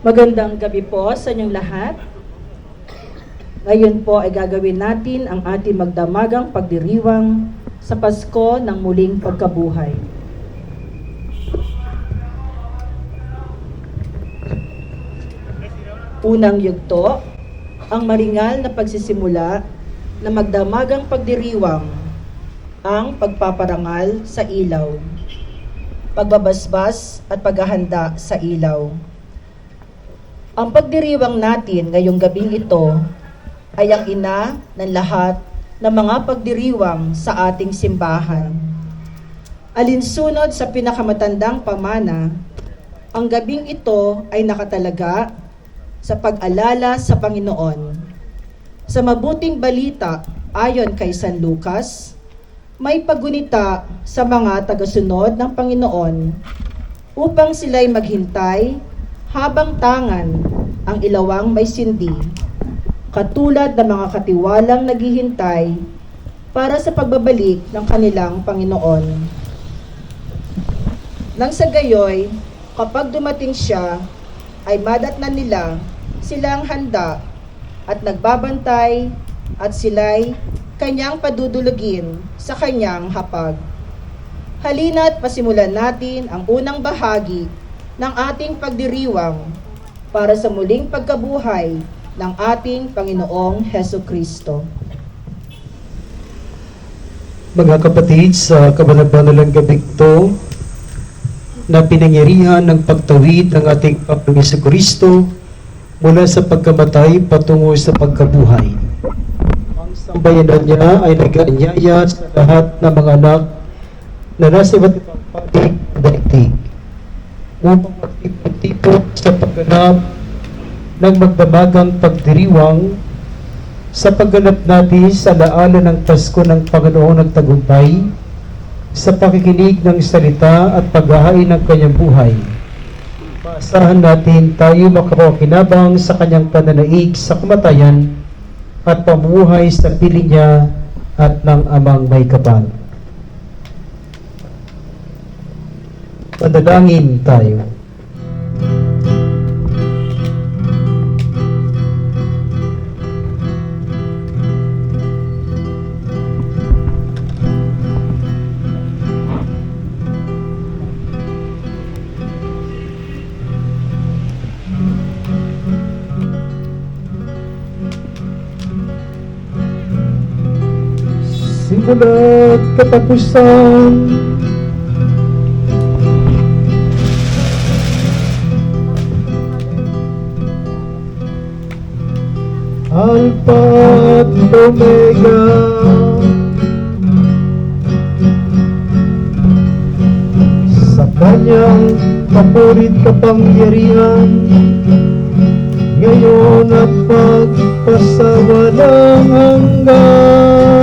Magandang gabi po sa inyong lahat. Ngayon po ay gagawin natin ang ating magdamagang pagdiriwang sa Pasko ng muling pagkabuhay. Unang yugto, ang maringal na pagsisimula na magdamagang pagdiriwang, ang pagpaparangal sa ilaw, pagbabasbas at paghahanda sa ilaw. Ang pagdiriwang natin ngayong gabing ito ay ang ina ng lahat ng mga pagdiriwang sa ating simbahan. Alinsunod sa pinakamatandang pamana, ang gabing ito ay nakatalaga sa pag-alala sa Panginoon. Sa mabuting balita ayon kay San Lucas, may pagunita sa mga tagasunod ng Panginoon upang sila'y maghintay habang tangan ang ilawang may sindi, katulad ng mga katiwalang naghihintay para sa pagbabalik ng kanilang Panginoon. Nang sa gayoy, kapag dumating siya, ay madatnan nila silang handa at nagbabantay at sila'y kanyang padudulugin sa kanyang hapag. Halina't pasimulan natin ang unang bahagi ng ating pagdiriwang para sa muling pagkabuhay ng ating Panginoong Heso Kristo. Mga kapatid, sa kabanabanalang gabi ito, na pinangyarihan ng pagtawid ng ating Panginoon Kristo mula sa pagkamatay patungo sa pagkabuhay. Ang sambayanan niya ay nag-aanyaya sa lahat ng mga anak na nasa iba't ibang panig ng daigdig upang magtipon-tipon sa pagganap ng magdamagang pagdiriwang sa pagganap natin sa laala ng Pasko ng Panginoong nagtagumpay sa pakikinig ng salita at paghahain ng kanyang buhay. Maasahan natin tayo makapakinabang sa kanyang pananaig sa kamatayan at pamuhay sa piling niya at ng amang may kapal. Panalangin tayo. Simula't katapusan Alpha at Omega Sa kanyang papurit kapangyarihan Ngayon at pagpasawalang hanggan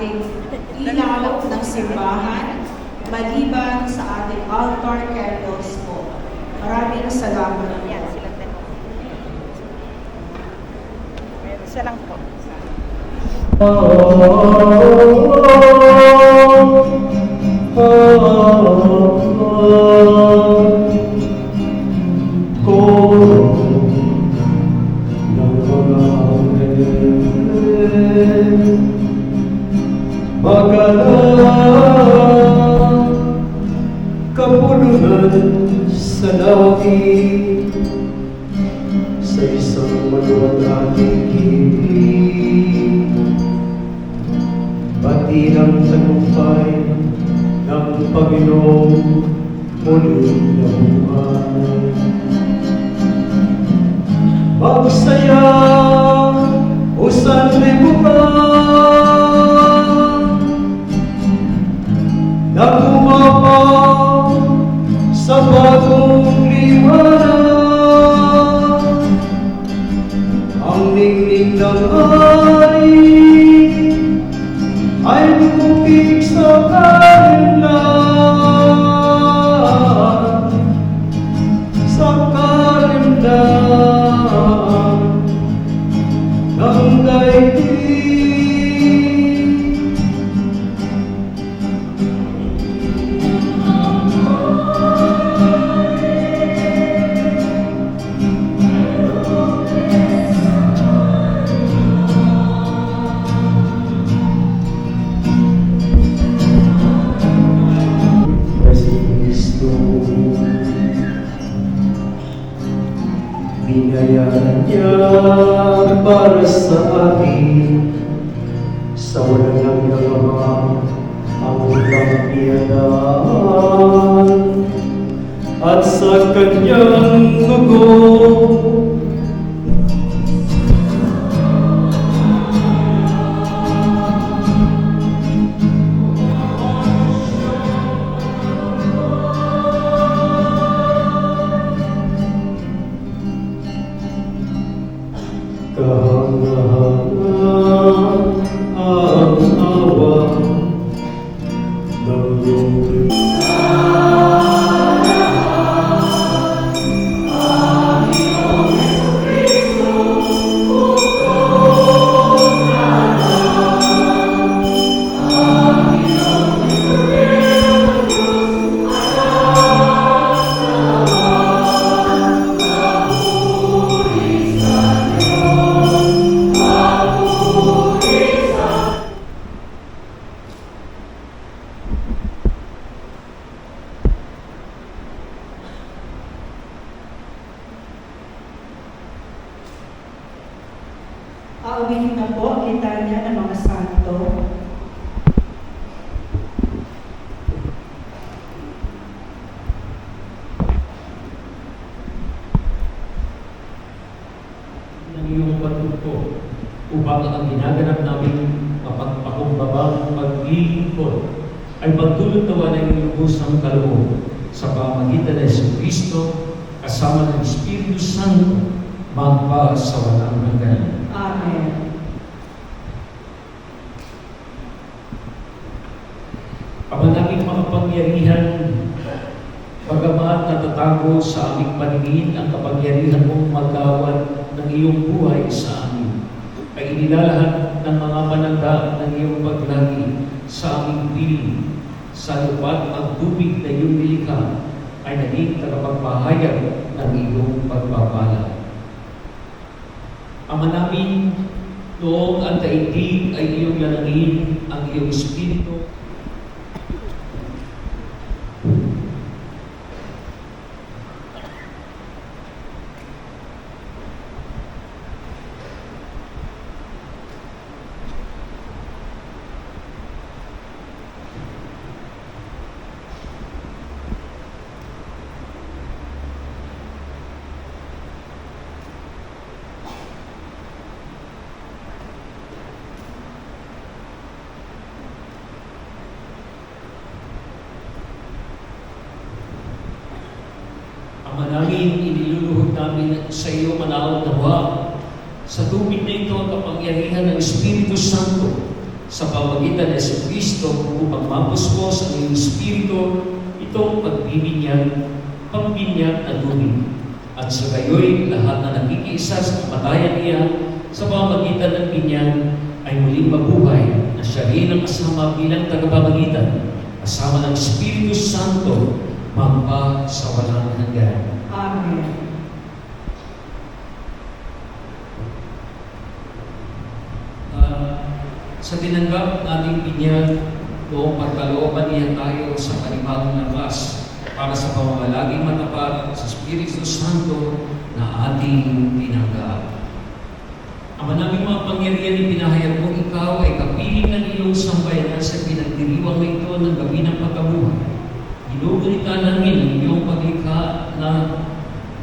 ating ilaw ng simbahan maliban sa ating altar candles po. Maraming salamat. Yan, sila. Meron siya lang po. Magalang isang maluwag ating himig. Bati ng tagumpay ng Panginoong muling na buhay. Magsaya o sanlibutan Lord. Sa walang hanggang ang kapiyanan at sa kanyang upang ang ginaganap namin mapagpakumbabang paglilingkod ay pagtulot nawa ng lubos ng kaloob sa pamagitan ng Yesu Kristo kasama ng Espiritu Santo magpa sa walang hanggan. Amen. Ama namin makapangyarihan, bagamat natatago sa aming paningin ang kapangyarihan mong magawad ng iyong buhay sa amin, ay inilalahad ng mga mananda ng iyong paglagi sa aming piling, sa lupat at tubig na iyong nilikha ay naging tagapagpahayag ng iyong pagpapala. Ama namin, noong ang daigdig ay iyong lanangin ang iyong espiritu sa iyo manaog nawa. Sa tubig na ito ang kapangyarihan ng Espiritu Santo sa pamagitan ng Yesu Kristo upang mapuspos ang iyong Espiritu itong pagbibinyag, pambinyag na tubig. At sa gayoy, lahat na nakikiisa sa kamatayan niya sa pamamagitan ng binyag ay muling mabuhay na siya rin ang kasama bilang tagapamagitan kasama ng Espiritu Santo magpa sa walang hanggan. Amen. Sa tinanggap nating binyag noong pagkalooban niya tayo sa panibagong lakas para sa pamamalaging matapat sa Espiritu Santo na ating tinanggap. Ama naming mga pangyarihan ipinahayag mo, ikaw ay kapiling ng iyong sambayanan sa pinagdiriwang na ito ng gabi ng pagkabuhay. Ginugunita namin ang iyong paglikha na,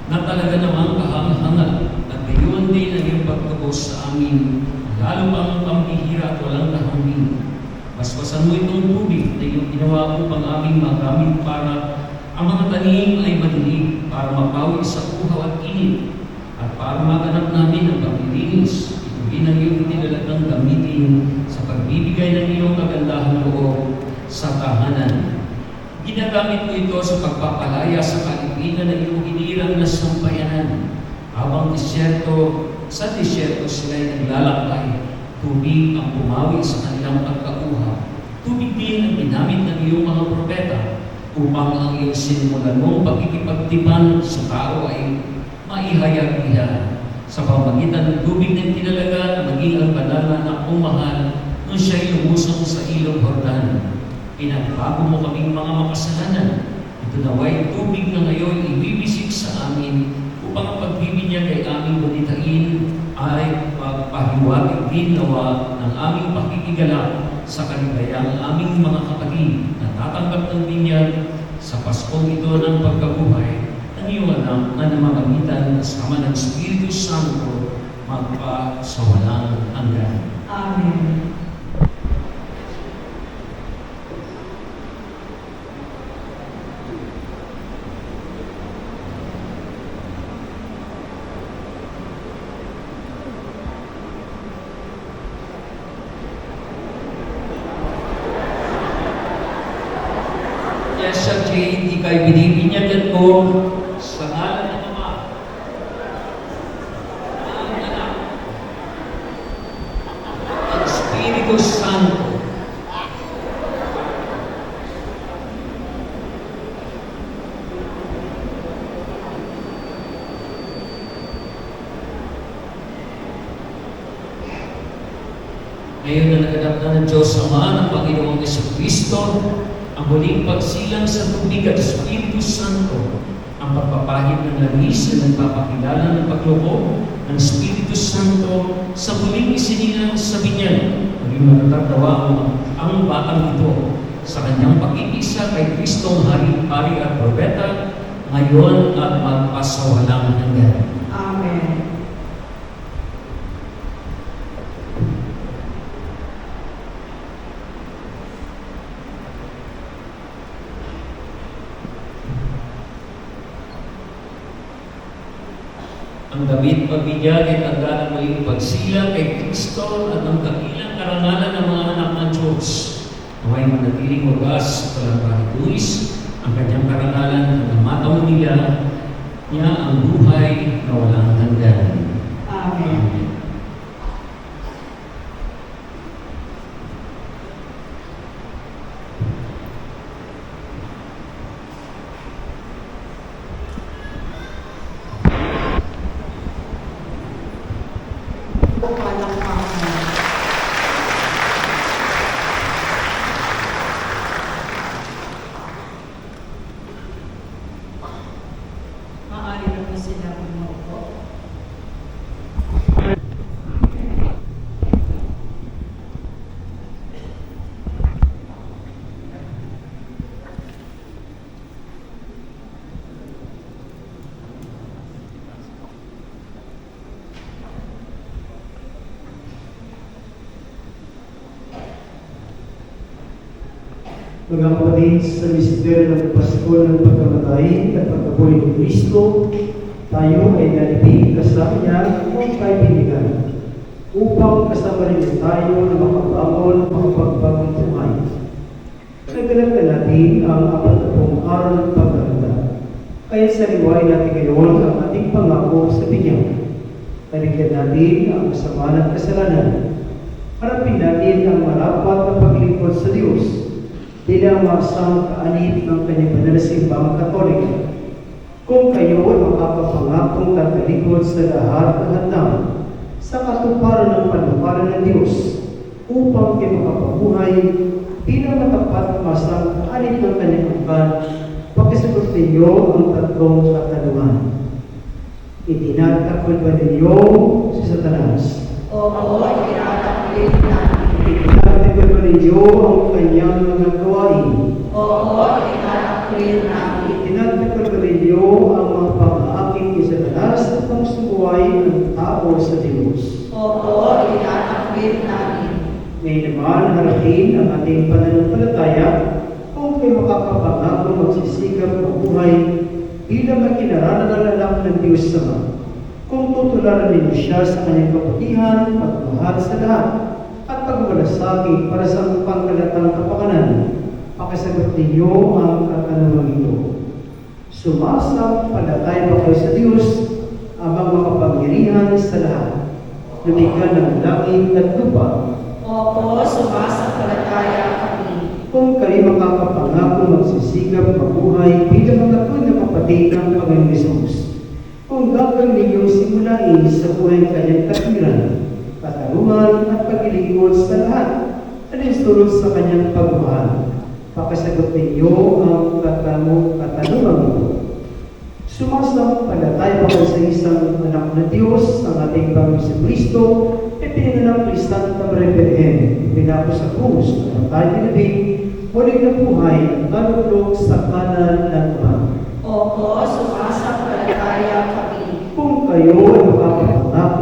na talaga namang kahanga-hanga at gayon din ang iyong pagtubos sa amin, lalo pang pambihira at walang kahambing. Basbasan mo itong tubig na iyong ginawa upang aming magamit para ang mga tanim ay madilig para mapawi sa uhaw at init at para maganap namin ang paglilinis, ito din ang iyong tinalagang gamitin sa pagbibigay ng iyong kagandahan loob sa tahanan. Ginagamit mo ito sa pagpapalaya sa kalipinan ng iyong hinirang na sampayanan. Habang disyerto, sa disyerto sila'y naglalakbay, tubig ang pumawi sa kanilang pagkauha. Tubig din ang ginamit ng iyong mga propeta upang ang iyong sinimulan mong pagkikipagtipan sa tao ay maihayag niya sa pamagitan ng tubig ng tinalaga maging ang banal na umahal nung siya'y lumusong sa ilog Jordan. Pinagbago mo kaming mga makasalanan. Ito naway tubig na ngayon ibibisik sa amin upang ang pagbibinyag ay aming bunitain ay magpahiwatig din nawa ng aming pakikigalak sa kaligayang aming mga kapatid na tatanggap ng binyag sa Paskong ito ng pagkabuhay ng iyong anak na namamagitan kasama ng Espiritu Santo magpa sa walang hanggan. Amen. Ko sa ngalan ng Ama, ng Anak, ng Espiritu Santo. Ngayon na naganap na ng Diyos Ama ng Panginoong Yesu Kristo, ang muling pagsilang sa tubig at Espiritu Santo, ang pagpapahid ng langis na nagpapakilala ng pagloko ng Espiritu Santo sa muling isinilang sa binyan, maging matatatawa ang, batang ito sa kanyang pakikisa kay Kristong Hari, Hari at Probeta, ngayon at magpasawalang hanggan. Amen. Ang damit pagbinyag ay tanda ng muling pagsilang kay Kristo at ang kabilang karangalan ng mga anak ng Diyos. Naway manatiling wagas, walang kahituis, ang kanyang karangalan na namataw nila niya ang buhay na walang hanggan. Amen. Palakpakan. Maaari na po sila bumuko. Mga kapatid, sa misteryo ng Pasko ng pagkamatay at pagkabuhay ni Kristo, tayo ay nalibig kasama niya kung kaibigan upang kasama rin tayo na makabangon makapagbagong buhay. Nagdalag na natin ang apat na pong araw ng paghahanda. Kaya sa liwain natin ngayon ang ating pangako sa bigyan. Taligyan natin ang kasama ng kasalanan. Harapin natin ang marapat na paglingkod sa Diyos bilang masang kaanib ng kanyang banal na simbang katolik. Kung kayo ay makapapangakong tatalikod sa lahat ng handang sa katuparan ng panukaran ng Diyos upang kayo makapabuhay bilang matapat masang kaanib ng kanyang angkan, pakisagot ninyo ang tatlong katanungan. Itinatakot ba ninyo si Satanas? Itinataklit namin. Itinatakot ba ninyo ang kanyang mga gawain? Opo, itinataklit namin. Itinatakot ba ninyo ang mga pang-aaking ni Satanas at pangsubuhay ng tao sa Diyos? Opo, itinataklit namin. Ngayon naman, harapin ang ating pananampalataya kung kayo makakapangako magsisigap mabuhay bilang ang kinaranan ng Diyos Sama. Kung tutularan ninyo siya sa kanyang kaputihan, pagmahal sa lahat, at pagmalasakit para sa pangkalatang kapakanan, pakisagot ninyo ang katanungan ito. Sumasang palatay ba kayo sa Diyos, amang makapangyarihan sa lahat, lumikha ng langit at lupa, Opo, sumasampalataya kami. kung kayo makakapangako magsisigap mabuhay bilang mga tunay na kapatid ng Panginoon Yesus. Kung gagawin ninyong simulain sa buhay ng kanyang katwiran, katarungan at paglilingkod sa lahat, alinsunod sa kanyang pagmahal. Pakasagot ninyo ang katanong katanungan ito. Sumasampalataya pa sa isang anak na Diyos, ang ating Panginoon si Kristo, pinanganak ni Santa Maria Virgen, pinako sa krus, at tayo tinabing, muling nabuhay at kalulog sa kanan ng Ama. Opo, sumasampalataya kami. Kung kayo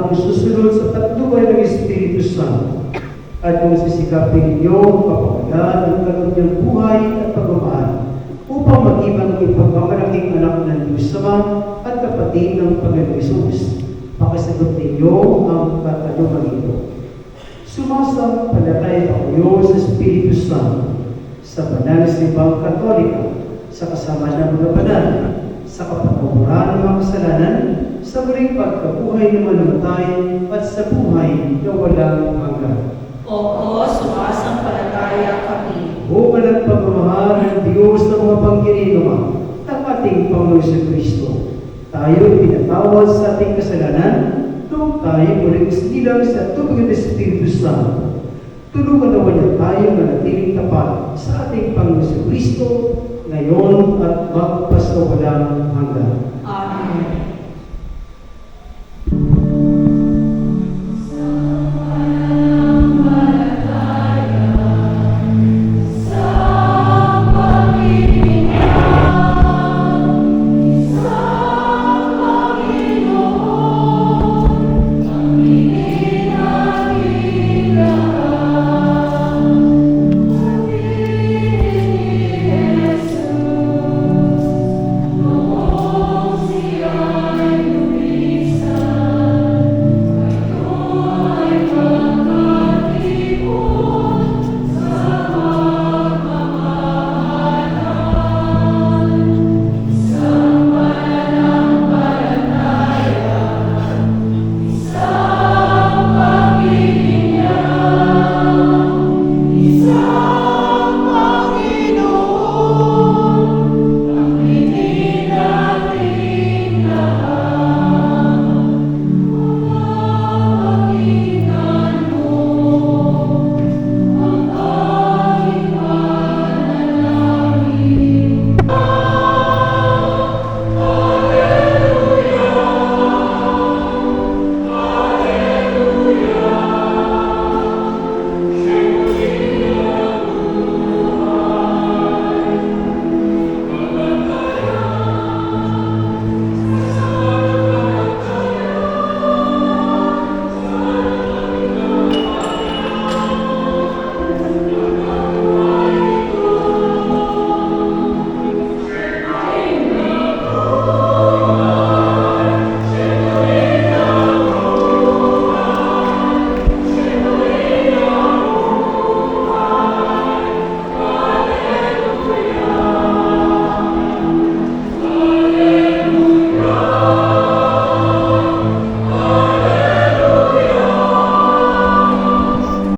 makapangakong susunod sa tatlubay ng Espiritu Santo, at kung sisikapin ninyo ang kapakalan ng kalunod buhay at pagmamahal, upang maging ang ipagmamalaking anak ng Diyos Sama at kapatid ng Panginoon Isus. Pakisagot ninyo ang katanungan ito. Sumasampalataya pa kayo sa Espiritu Santo, sa banal na simbang katolika, sa kasama ng mga banal, sa kapatawaran ng mga kasalanan, sa muling pagkabuhay na mamatay at sa buhay na walang hanggan. Oo, sumasampalataya kami. Bunga ng pagmamahal ng Diyos na mga pangkininuma ng ating Panginoon sa Kristo. Tayo pinatawad sa ating kasalanan nung tayo muling silang sa tubig ng Espiritu Santo. Tulungan naman niya tayo manatiling tapat sa ating Panginoon sa Kristo ngayon at magpasawalang hanggan.